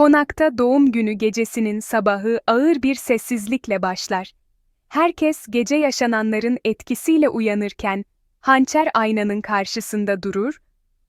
Konakta doğum günü gecesinin sabahı ağır bir sessizlikle başlar. Herkes gece yaşananların etkisiyle uyanırken, hançer aynanın karşısında durur,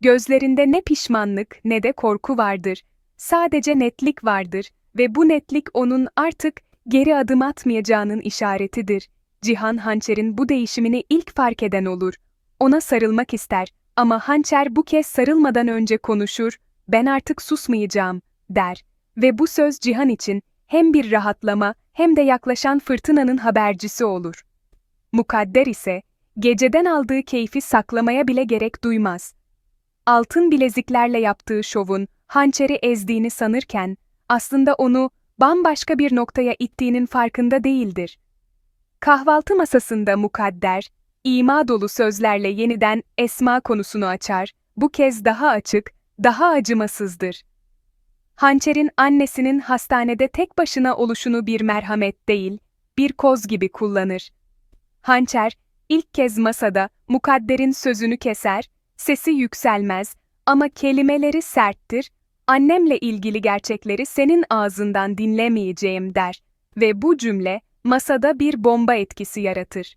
gözlerinde ne pişmanlık ne de korku vardır. Sadece netlik vardır ve bu netlik onun artık geri adım atmayacağının işaretidir. Cihan hançerin bu değişimini ilk fark eden olur. Ona sarılmak ister ama hançer bu kez sarılmadan önce konuşur, ben artık susmayacağım, der. Ve bu söz Cihan için hem bir rahatlama hem de yaklaşan fırtınanın habercisi olur. Mukadder ise, geceden aldığı keyfi saklamaya bile gerek duymaz. Altın bileziklerle yaptığı şovun, hançeri ezdiğini sanırken, aslında onu bambaşka bir noktaya ittiğinin farkında değildir. Kahvaltı masasında mukadder, ima dolu sözlerle yeniden Esma konusunu açar, bu kez daha açık, daha acımasızdır. Hançer'in annesinin hastanede tek başına oluşunu bir merhamet değil, bir koz gibi kullanır. Hançer, ilk kez masada mukadderin sözünü keser, sesi yükselmez ama kelimeleri serttir, annemle ilgili gerçekleri senin ağzından dinlemeyeceğim der ve bu cümle masada bir bomba etkisi yaratır.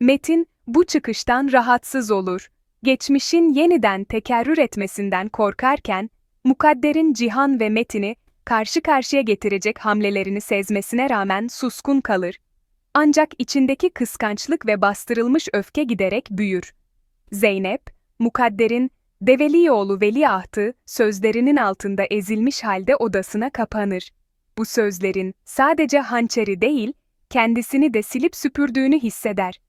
Metin bu çıkıştan rahatsız olur. Geçmişin yeniden tekerrür etmesinden korkarken, Mukadder'in Cihan ve Metin'i karşı karşıya getirecek hamlelerini sezmesine rağmen suskun kalır. Ancak içindeki kıskançlık ve bastırılmış öfke giderek büyür. Zeynep, Mukadder'in Develioğlu Veliahtı sözlerinin altında ezilmiş halde odasına kapanır. Bu sözlerin sadece hançeri değil, kendisini de silip süpürdüğünü hisseder.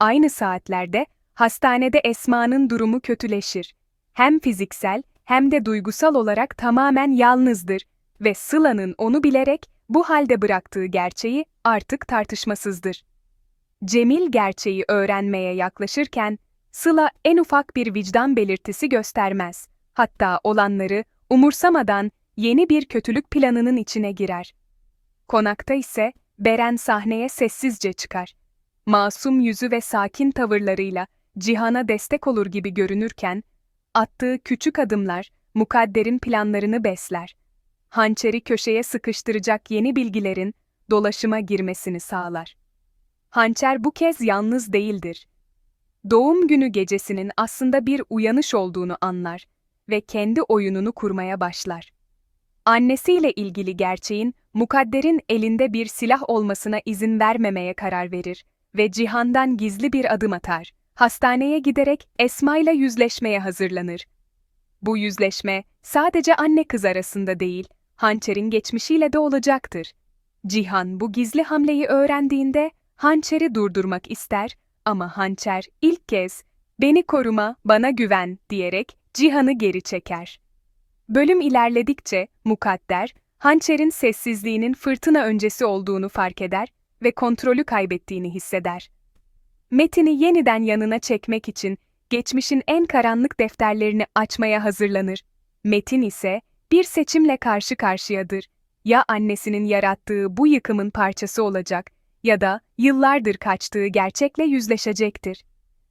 Aynı saatlerde hastanede Esma'nın durumu kötüleşir. Hem fiziksel hem de duygusal olarak tamamen yalnızdır ve Sıla'nın onu bilerek bu halde bıraktığı gerçeği artık tartışmasızdır. Cemil gerçeği öğrenmeye yaklaşırken Sıla en ufak bir vicdan belirtisi göstermez. Hatta olanları umursamadan yeni bir kötülük planının içine girer. Konakta ise Beren sahneye sessizce çıkar. Masum yüzü ve sakin tavırlarıyla Cihan'a destek olur gibi görünürken, attığı küçük adımlar mukadderin planlarını besler. Hançeri köşeye sıkıştıracak yeni bilgilerin dolaşıma girmesini sağlar. Hançer bu kez yalnız değildir. Doğum günü gecesinin aslında bir uyanış olduğunu anlar ve kendi oyununu kurmaya başlar. Annesiyle ilgili gerçeğin mukadderin elinde bir silah olmasına izin vermemeye karar verir ve Cihan'dan gizli bir adım atar. Hastaneye giderek Esma ile yüzleşmeye hazırlanır. Bu yüzleşme sadece anne kız arasında değil, Hançer'in geçmişiyle de olacaktır. Cihan bu gizli hamleyi öğrendiğinde Hançer'i durdurmak ister ama Hançer ilk kez "Beni koruma, bana güven." diyerek Cihan'ı geri çeker. Bölüm ilerledikçe Mukadder, Hançer'in sessizliğinin fırtına öncesi olduğunu fark eder ve kontrolü kaybettiğini hisseder. Metin'i yeniden yanına çekmek için geçmişin en karanlık defterlerini açmaya hazırlanır. Metin ise bir seçimle karşı karşıyadır. Ya annesinin yarattığı bu yıkımın parçası olacak ya da yıllardır kaçtığı gerçekle yüzleşecektir.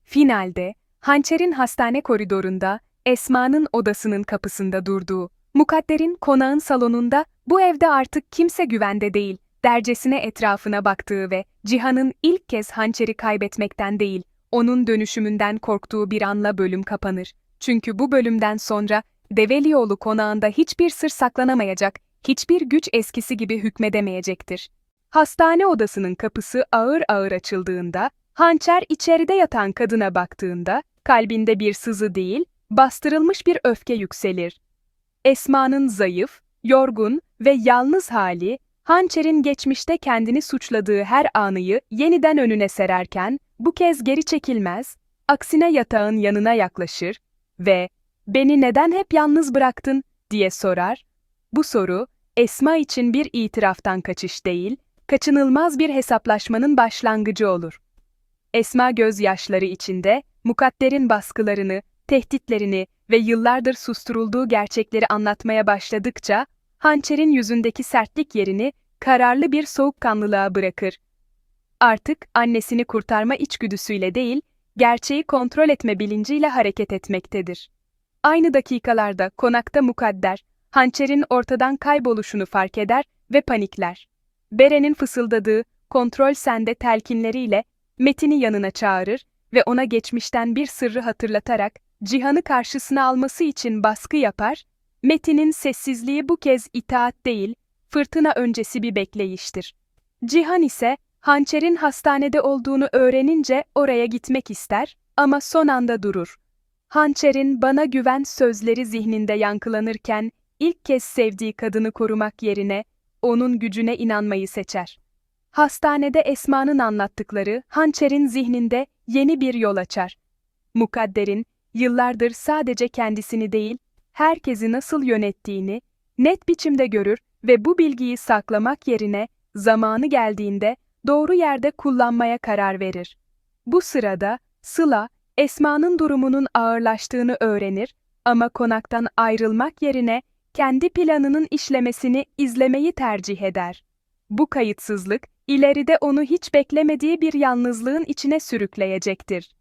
Finalde, Hançer'in hastane koridorunda, Esma'nın odasının kapısında durduğu, Mukadder'in konağın salonunda bu evde artık kimse güvende değil, dercesine etrafına baktığı ve Cihan'ın ilk kez hançeri kaybetmekten değil, onun dönüşümünden korktuğu bir anla bölüm kapanır. Çünkü bu bölümden sonra Develioğlu konağında hiçbir sır saklanamayacak, hiçbir güç eskisi gibi hükmedemeyecektir. Hastane odasının kapısı ağır ağır açıldığında, hançer içeride yatan kadına baktığında, kalbinde bir sızı değil, bastırılmış bir öfke yükselir. Esma'nın zayıf, yorgun ve yalnız hali, Hançer'in geçmişte kendini suçladığı her anıyı yeniden önüne sererken, bu kez geri çekilmez, aksine yatağın yanına yaklaşır ve ''Beni neden hep yalnız bıraktın?'' diye sorar. Bu soru, Esma için bir itiraftan kaçış değil, kaçınılmaz bir hesaplaşmanın başlangıcı olur. Esma gözyaşları içinde, mukadderin baskılarını, tehditlerini ve yıllardır susturulduğu gerçekleri anlatmaya başladıkça, hançerin yüzündeki sertlik yerini kararlı bir soğukkanlılığa bırakır. Artık annesini kurtarma içgüdüsüyle değil, gerçeği kontrol etme bilinciyle hareket etmektedir. Aynı dakikalarda konakta mukadder, hançerin ortadan kayboluşunu fark eder ve panikler. Beren'in fısıldadığı kontrol sende telkinleriyle Metin'i yanına çağırır ve ona geçmişten bir sırrı hatırlatarak Cihan'ı karşısına alması için baskı yapar. Metin'in sessizliği bu kez itaat değil, fırtına öncesi bir bekleyiştir. Cihan ise hançerin hastanede olduğunu öğrenince oraya gitmek ister ama son anda durur. Hançer'in bana güven sözleri zihninde yankılanırken ilk kez sevdiği kadını korumak yerine onun gücüne inanmayı seçer. Hastanede Esma'nın anlattıkları Hançer'in zihninde yeni bir yol açar. Mukadder'in yıllardır sadece kendisini değil, herkesi nasıl yönettiğini net biçimde görür ve bu bilgiyi saklamak yerine zamanı geldiğinde doğru yerde kullanmaya karar verir. Bu sırada Sıla, Esma'nın durumunun ağırlaştığını öğrenir ama konaktan ayrılmak yerine kendi planının işlemesini izlemeyi tercih eder. Bu kayıtsızlık, ileride onu hiç beklemediği bir yalnızlığın içine sürükleyecektir.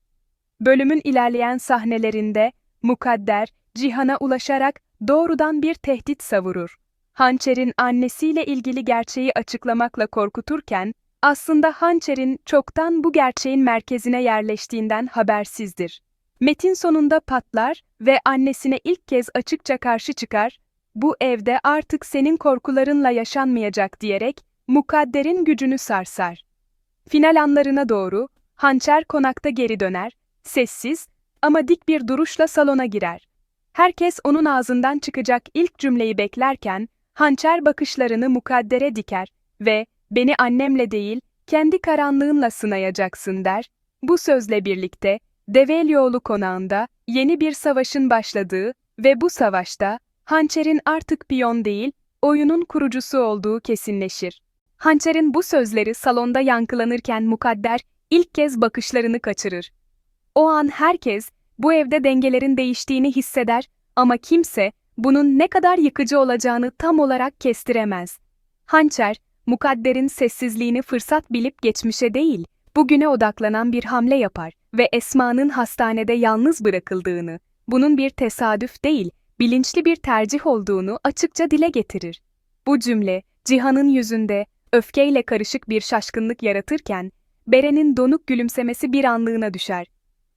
Bölümün ilerleyen sahnelerinde, Mukadder, Cihan'a ulaşarak doğrudan bir tehdit savurur. Hançer'in annesiyle ilgili gerçeği açıklamakla korkuturken, aslında Hançer'in çoktan bu gerçeğin merkezine yerleştiğinden habersizdir. Metin sonunda patlar ve annesine ilk kez açıkça karşı çıkar, bu evde artık senin korkularınla yaşanmayacak diyerek mukadderin gücünü sarsar. Final anlarına doğru hançer konakta geri döner, sessiz ama dik bir duruşla salona girer. Herkes onun ağzından çıkacak ilk cümleyi beklerken hançer bakışlarını mukaddere diker ve beni annemle değil kendi karanlığınla sınayacaksın der. Bu sözle birlikte Develioğlu konağında yeni bir savaşın başladığı ve bu savaşta Hançer'in artık piyon değil, oyunun kurucusu olduğu kesinleşir. Hançer'in bu sözleri salonda yankılanırken mukadder ilk kez bakışlarını kaçırır. O an herkes bu evde dengelerin değiştiğini hisseder ama kimse bunun ne kadar yıkıcı olacağını tam olarak kestiremez. Hançer, mukadderin sessizliğini fırsat bilip geçmişe değil, bugüne odaklanan bir hamle yapar ve Esma'nın hastanede yalnız bırakıldığını, bunun bir tesadüf değil, bilinçli bir tercih olduğunu açıkça dile getirir. Bu cümle, Cihan'ın yüzünde öfkeyle karışık bir şaşkınlık yaratırken, Beren'in donuk gülümsemesi bir anlığına düşer.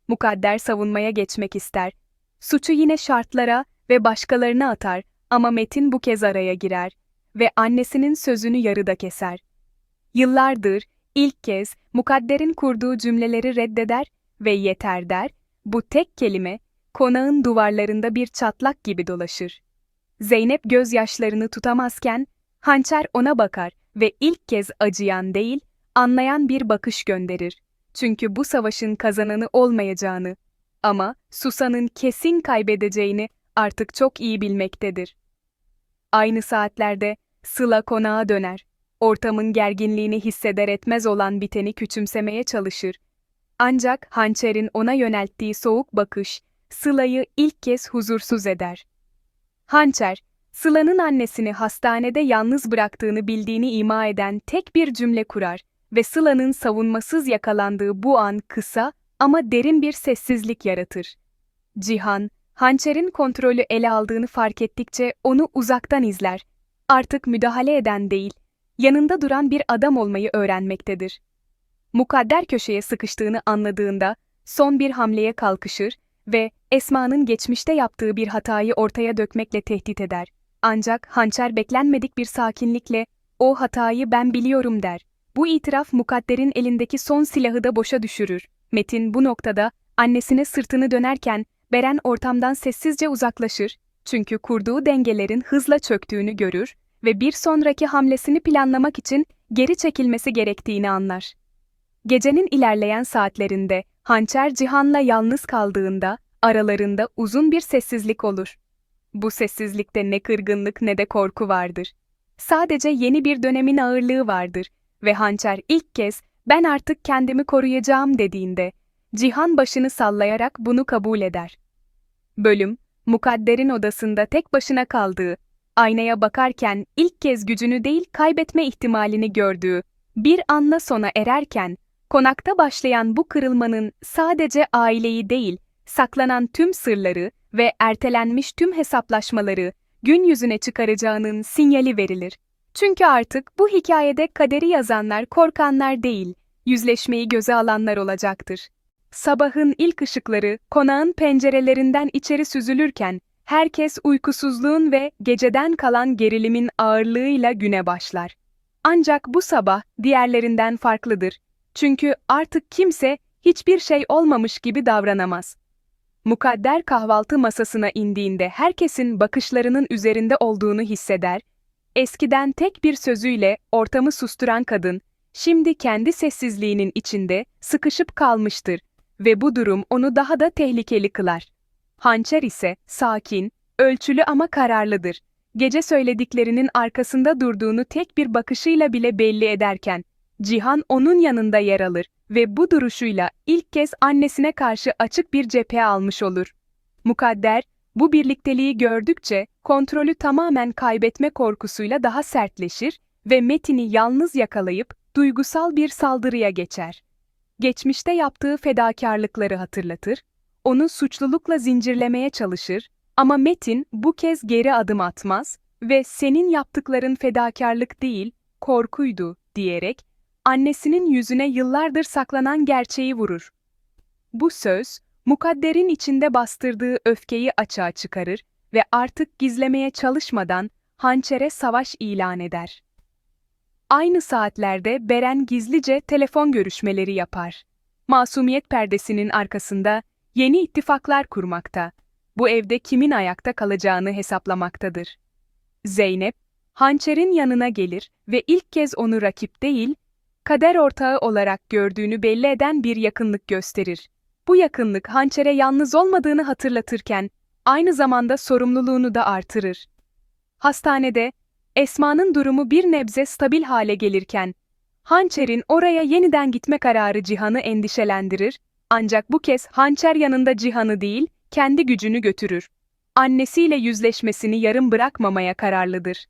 Mukadder savunmaya geçmek ister. Suçu yine şartlara ve başkalarına atar ama Metin bu kez araya girer ve annesinin sözünü yarıda keser. Yıllardır ilk kez Mukadder'in kurduğu cümleleri reddeder ve yeter der, bu tek kelime konağın duvarlarında bir çatlak gibi dolaşır. Zeynep gözyaşlarını tutamazken, hançer ona bakar ve ilk kez acıyan değil, anlayan bir bakış gönderir. Çünkü bu savaşın kazananı olmayacağını ama Susan'ın kesin kaybedeceğini artık çok iyi bilmektedir. Aynı saatlerde Sıla konağa döner. Ortamın gerginliğini hisseder etmez olan biteni küçümsemeye çalışır. Ancak hançerin ona yönelttiği soğuk bakış, Sıla'yı ilk kez huzursuz eder. Hançer, Sıla'nın annesini hastanede yalnız bıraktığını bildiğini ima eden tek bir cümle kurar ve Sıla'nın savunmasız yakalandığı bu an kısa ama derin bir sessizlik yaratır. Cihan, hançerin kontrolü ele aldığını fark ettikçe onu uzaktan izler. Artık müdahale eden değil, yanında duran bir adam olmayı öğrenmektedir. Mukadder köşeye sıkıştığını anladığında son bir hamleye kalkışır ve Esma'nın geçmişte yaptığı bir hatayı ortaya dökmekle tehdit eder. Ancak hançer beklenmedik bir sakinlikle o hatayı ben biliyorum der. Bu itiraf mukadderin elindeki son silahı da boşa düşürür. Metin bu noktada annesine sırtını dönerken Beren ortamdan sessizce uzaklaşır çünkü kurduğu dengelerin hızla çöktüğünü görür ve bir sonraki hamlesini planlamak için geri çekilmesi gerektiğini anlar. Gecenin ilerleyen saatlerinde Hançer Cihan'la yalnız kaldığında aralarında uzun bir sessizlik olur. Bu sessizlikte ne kırgınlık ne de korku vardır. Sadece yeni bir dönemin ağırlığı vardır ve Hançer ilk kez ben artık kendimi koruyacağım dediğinde Cihan başını sallayarak bunu kabul eder. Bölüm, Mukadder'in odasında tek başına kaldığı, aynaya bakarken ilk kez gücünü değil kaybetme ihtimalini gördüğü, bir anla sona ererken Konakta başlayan bu kırılmanın sadece aileyi değil, saklanan tüm sırları ve ertelenmiş tüm hesaplaşmaları gün yüzüne çıkaracağının sinyali verilir. Çünkü artık bu hikayede kaderi yazanlar korkanlar değil, yüzleşmeyi göze alanlar olacaktır. Sabahın ilk ışıkları konağın pencerelerinden içeri süzülürken herkes uykusuzluğun ve geceden kalan gerilimin ağırlığıyla güne başlar. Ancak bu sabah diğerlerinden farklıdır. Çünkü artık kimse hiçbir şey olmamış gibi davranamaz. Mukadder kahvaltı masasına indiğinde herkesin bakışlarının üzerinde olduğunu hisseder. Eskiden tek bir sözüyle ortamı susturan kadın, şimdi kendi sessizliğinin içinde sıkışıp kalmıştır ve bu durum onu daha da tehlikeli kılar. Hançer ise sakin, ölçülü ama kararlıdır. Gece söylediklerinin arkasında durduğunu tek bir bakışıyla bile belli ederken, Cihan onun yanında yer alır ve bu duruşuyla ilk kez annesine karşı açık bir cephe almış olur. Mukadder, bu birlikteliği gördükçe kontrolü tamamen kaybetme korkusuyla daha sertleşir ve Metin'i yalnız yakalayıp duygusal bir saldırıya geçer. Geçmişte yaptığı fedakarlıkları hatırlatır, onu suçlulukla zincirlemeye çalışır ama Metin bu kez geri adım atmaz ve senin yaptıkların fedakarlık değil, korkuydu diyerek annesinin yüzüne yıllardır saklanan gerçeği vurur. Bu söz, mukadderin içinde bastırdığı öfkeyi açığa çıkarır ve artık gizlemeye çalışmadan hançere savaş ilan eder. Aynı saatlerde Beren gizlice telefon görüşmeleri yapar. Masumiyet perdesinin arkasında yeni ittifaklar kurmakta. Bu evde kimin ayakta kalacağını hesaplamaktadır. Zeynep, hançerin yanına gelir ve ilk kez onu rakip değil, kader ortağı olarak gördüğünü belli eden bir yakınlık gösterir. Bu yakınlık hançere yalnız olmadığını hatırlatırken, aynı zamanda sorumluluğunu da artırır. Hastanede, Esma'nın durumu bir nebze stabil hale gelirken, Hançer'in oraya yeniden gitme kararı Cihan'ı endişelendirir, ancak bu kez Hançer yanında Cihan'ı değil, kendi gücünü götürür. Annesiyle yüzleşmesini yarım bırakmamaya kararlıdır.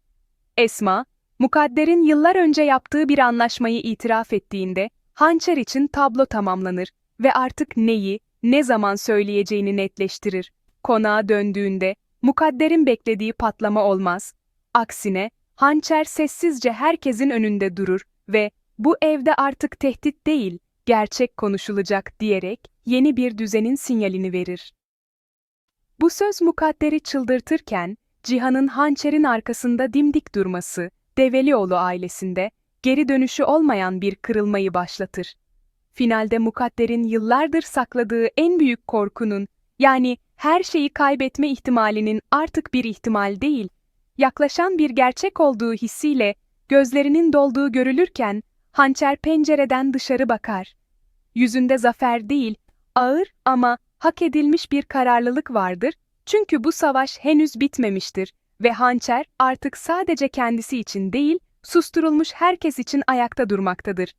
Esma, Mukadder'in yıllar önce yaptığı bir anlaşmayı itiraf ettiğinde, Hançer için tablo tamamlanır ve artık neyi, ne zaman söyleyeceğini netleştirir. Konağa döndüğünde, Mukadder'in beklediği patlama olmaz. Aksine, Hançer sessizce herkesin önünde durur ve bu evde artık tehdit değil, gerçek konuşulacak diyerek yeni bir düzenin sinyalini verir. Bu söz Mukadder'i çıldırtırken, Cihan'ın hançerin arkasında dimdik durması, Develioğlu ailesinde, geri dönüşü olmayan bir kırılmayı başlatır. Finalde Mukadder'in yıllardır sakladığı en büyük korkunun, yani her şeyi kaybetme ihtimalinin artık bir ihtimal değil, yaklaşan bir gerçek olduğu hissiyle gözlerinin dolduğu görülürken, hançer pencereden dışarı bakar. Yüzünde zafer değil, ağır ama hak edilmiş bir kararlılık vardır çünkü bu savaş henüz bitmemiştir ve hançer artık sadece kendisi için değil, susturulmuş herkes için ayakta durmaktadır.